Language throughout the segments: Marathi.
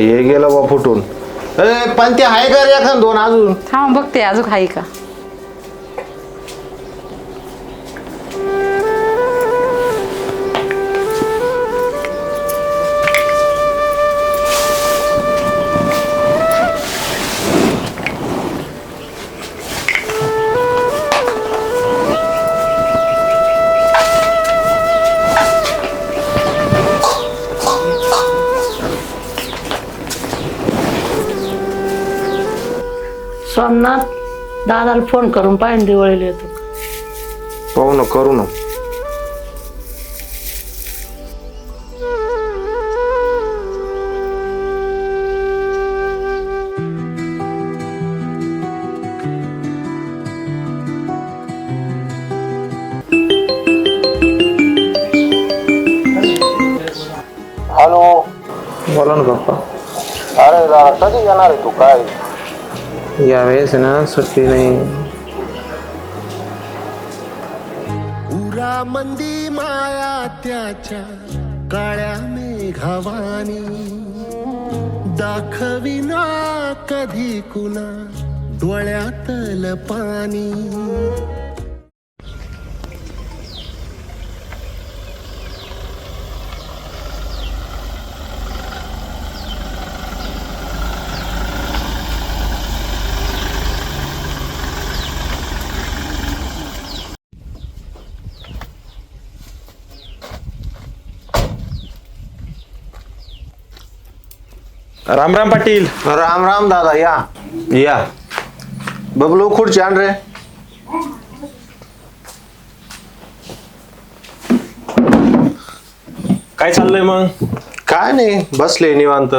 हे गेलं बा फुटून. ए पण ते आहे का रे एखाद दोन अजून? हा बघते अजून आहे का? सोमनाथ दादाला फोन करून पाहिजे दिवाळीला येतो. पाहू ना करू ना. हॅलो बोला ना पप्पा अरे दादा कधी येणार आहे तू? काय? यावेळेस ना सुट्टी नाही उरामंदी माया त्याच्या काळ्या मेघावानी. दाखविना कधी कुणा डोळ्यातल पाणी. राम राम पाटील. राम राम दादा या. या. बबलू खुर्ची आण रे. काय चाललंय मग? काय नाही बसले निवांत.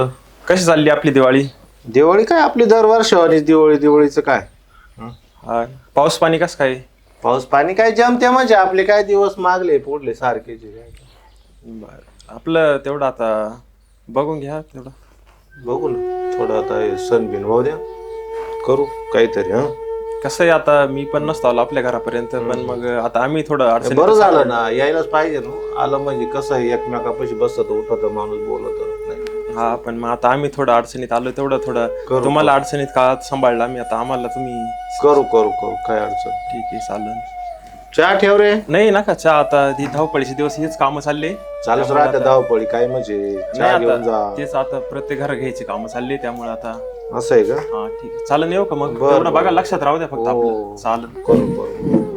कशी चालली आपली दिवाळी? दिवाळी काय आपली दरवर्षी दिवाळी दिवाळीचं काय? हा, पाऊस पाणी कस काय? पाऊस पाणी काय जमते म्हणजे आपले काय दिवस मागले पुढले सारखेचे आपलं तेवढं आता बघून घ्या तेवढं. बघू ना थोडं आता हे सण बिन वाहू द्या. करू काहीतरी हा. कसं आहे आता मी पण नसतो आलो आपल्या घरापर्यंत पण मग आता आम्ही थोडं अडचणीत बरं झालं ना यायलाच पाहिजे ना. आलं म्हणजे कसं आहे एकमेकापाशी बसत उठत माणूस बोलत नाही. हा पण मग आता आम्ही थोडं अडचणीत आलो तेवढं थोडं करू, तुम्हाला अडचणीत काळात सांभाळलं आम्ही. आता आम्हाला तुम्ही करू करू करू. काय अडचण? ठीक आहे चालेल. चहा ठेव रे. नाही नका चहा आता. ही धावपळीचे दिवस हेच कामं चालले. चालूच राहते धावपळी काय म्हणजे? नाही चहा घेऊन जा. आता तेच आता प्रत्येक घर घ्यायची कामं चालली त्यामुळे आता असं आहे का? हा ठीक आहे. चालेल येऊ का मग? बरं, तेवढं बघा. लक्षात राहू द्या फक्त हो. आपलं चालेल. करू करू.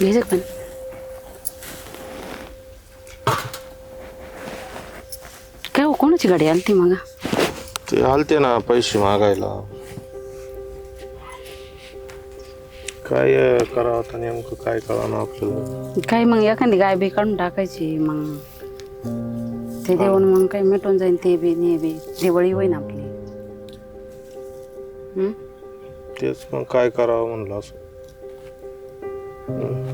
पण काय हो कोणाची गाडी आली ती मग? ते आलते ना पैसे मागायला. काय अं, करावं आता नेमकं काय कळा आपल्याला? काय मग एखादी गाय बी काढून टाकायची मग. ते देऊन मग काही मिटून जाईन ते बी ने बी. दिवाळी होईन आपली. हम्म? तेच मग काय करावं म्हणलं असं. हम्म.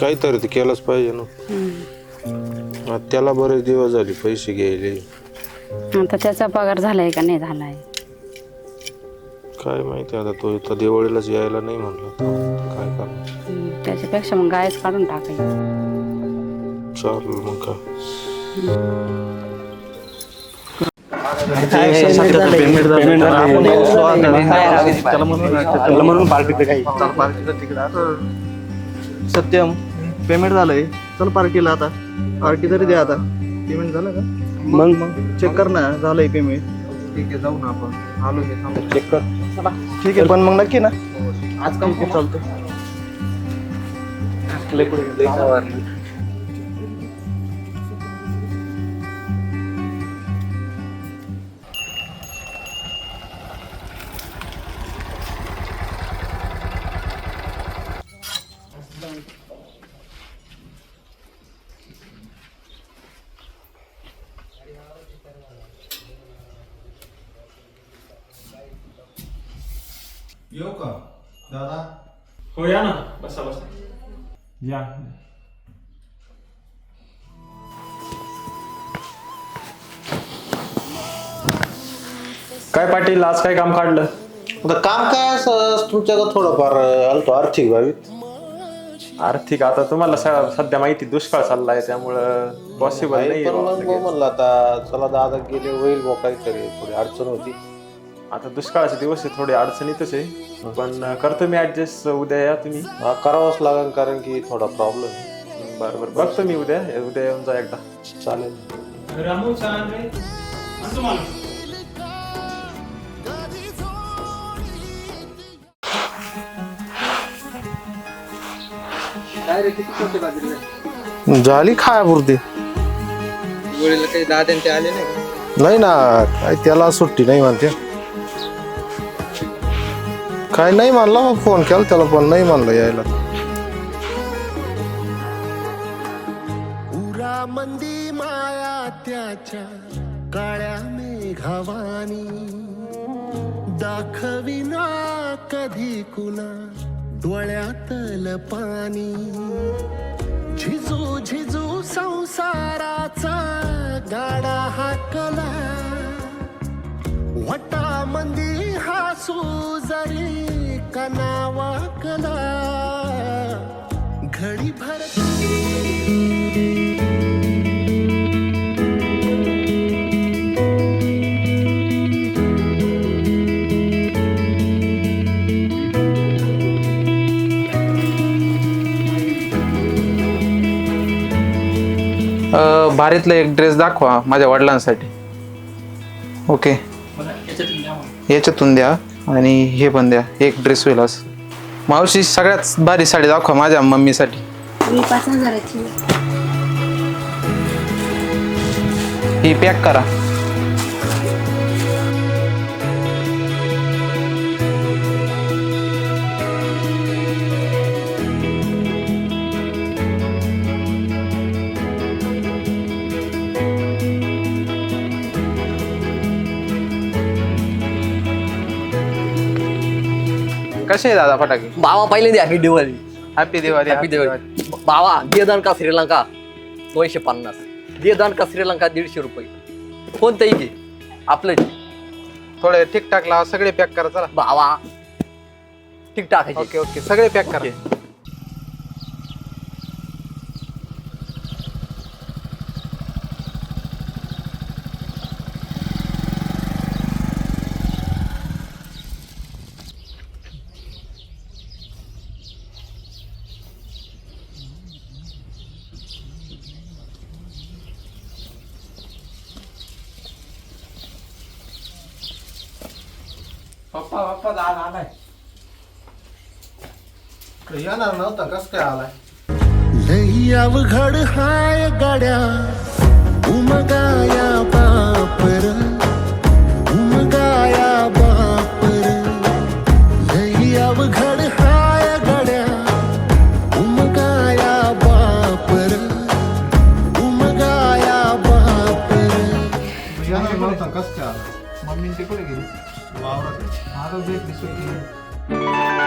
काहीतरी ते केलंच पाहिजे ना. आता त्याला बरेच दिवस झाले पैसे घ्यायले. आता त्याचा पगार झालाय का नाही झालाय? काय माहिती आता तो इथं दिवाळीलाच यायला नाही म्हणलं. काय करणार? हम्म, त्याच्यापेक्षा मग गायच काढून टाकायची. चालेल मग काय सत्यम पेमेंट झालंय. चल पार्टीला आता. पार्टी तरी द्या आता. पेमेंट झालं का? मग? मग चेक कर ना झालंय पेमेंट ठीक आहे जाऊ ना आपण. आलो चेक कर. ठीक आहे पण मग नक्की ना. आज काम चालतं येऊ का? दादा? हो या ना. बसा बसा. या. काय पाटील आज काय काम काढलं? आता काम काय असं? तुमच्याकडे थोडंफार आलतो आर्थिक बाबीत आर्थिक आता तुम्हाला स- सध्या माहिती दुष्काळ चाललाय त्यामुळं पॉसिबल नाही, पण मग म्हणलं आता चला दादा गेले होईल बुवा काहीतरी. थोडी अडचण होती. आता दुष्काळाचे दिवस आहे थोडे अडचणीतच आहे. पण करतो मी ऍडजस्ट उद्या या तुम्ही. हा करावंच लागेल कारण की थोडा प्रॉब्लेम आहे. बरं बरं. बघतो मी उद्या उद्या येऊन जा एकदा. चालेल. झाली खायापुरती काही आले नाही नाही ना काय त्याला सुट्टी नाही म्हणते. काय नाही मानला मग फोन केला त्याला पण नाही मानलं यायला. उरा मंदी माया त्याच्या काळ्या मेघावानी. दाखविना कधी कुणा डोळ्यातल पाणी झिजू झिजू संसाराचा गाडा हाकला. वटामंदी हासू जरी कनावाकला घडी भर भारीतला एक ड्रेस दाखवा माझ्या वडिलांसाठी. ओके. याच्यातून द्या आणि हे पण द्या. एक ड्रेस होईल असं. मावशी सगळ्यात भारी साडी दाखवा माझ्या मम्मीसाठी. पाच हजाराची ही पॅक करा. कसे आहे दादा फटाके? बाबा पहिल्यांदा happy Diwali. Happy Diwali happy Diwali. बाबा देदान का श्रीलंका दोनशे पन्नास. देदान का श्रीलंका दीडशे रुपये. कोणतंही घे. आपलं. थोडे ठीकठाक लावा सगळे पॅक करा चला. बाबा ठीक टाकायचे ओके ओके सगळे पॅक करा. पप्पा पप्पा दादा आलाय येणार नव्हता कस काय आलाय? लई अवघड हाय गाड्या उमगाया बापर उमगाया बापर. लई अवघड हाय गाड्या उमगाया बापर उमगाया बापर. येणार नव्हता कस काय आला मम्मी ते कुठे गेली. वावरात आता भेटली सुट्टी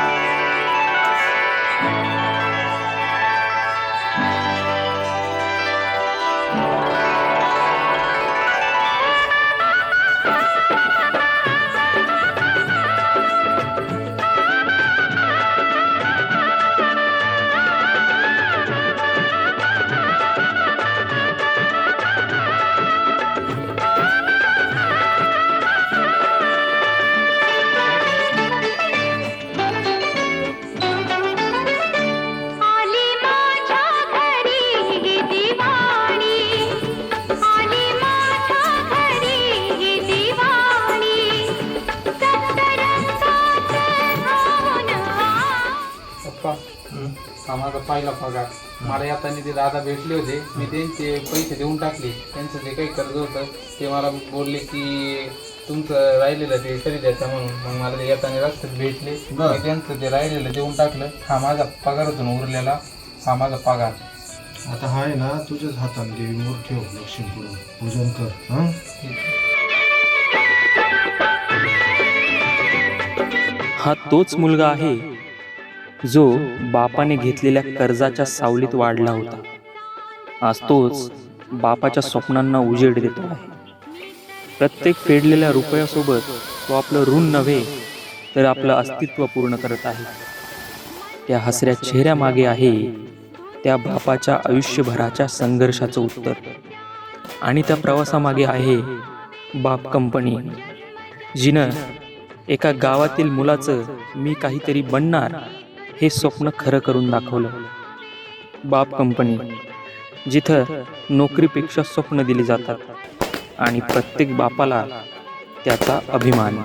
माझा पहिला पगार. मला येताना ते दादा भेटले होते. मी त्यांचे पैसे देऊन टाकले. त्यांचं जे काही कर्ज होतं ते मला बोलले की तुमचं राहिलेलं ते तरी द्यायचं म्हणून. मग मला ते येताना रस्त्यात भेटले. मी त्यांचं ते राहिलेलं देऊन टाकलं. हा माझा पगारातून उरलेला. हा माझा पगार. आता हाय ना तुझ्याच हाताने देवी मोर ठेव लक्ष्मी पुढं पूजन कर हा? हा तोच मुलगा आहे. जो बापाने घेतलेल्या कर्जाच्या सावलीत वाढला होता. आज तोच बापाच्या स्वप्नांना उजेड देतो आहे. प्रत्येक फेडलेल्या रुपयासोबत तो आपलं ऋण नव्हे तर आपलं अस्तित्व पूर्ण करत आहे. त्या हसऱ्या चेहऱ्यामागे आहे त्या बापाच्या आयुष्यभराच्या संघर्षाचं उत्तर. आणि त्या प्रवासामागे आहे बाप कंपनी जिनं एका गावातील मुलाचं मी काहीतरी बनणार हे स्वप्न खरं करून दाखवलं. बाप कंपनी जिथं नोकरीपेक्षा स्वप्न दिली जातात आणि प्रत्येक बापाला त्याचा अभिमान.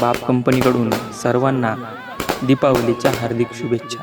बाप कंपनीकडून सर्वांना दीपावलीच्या हार्दिक शुभेच्छा.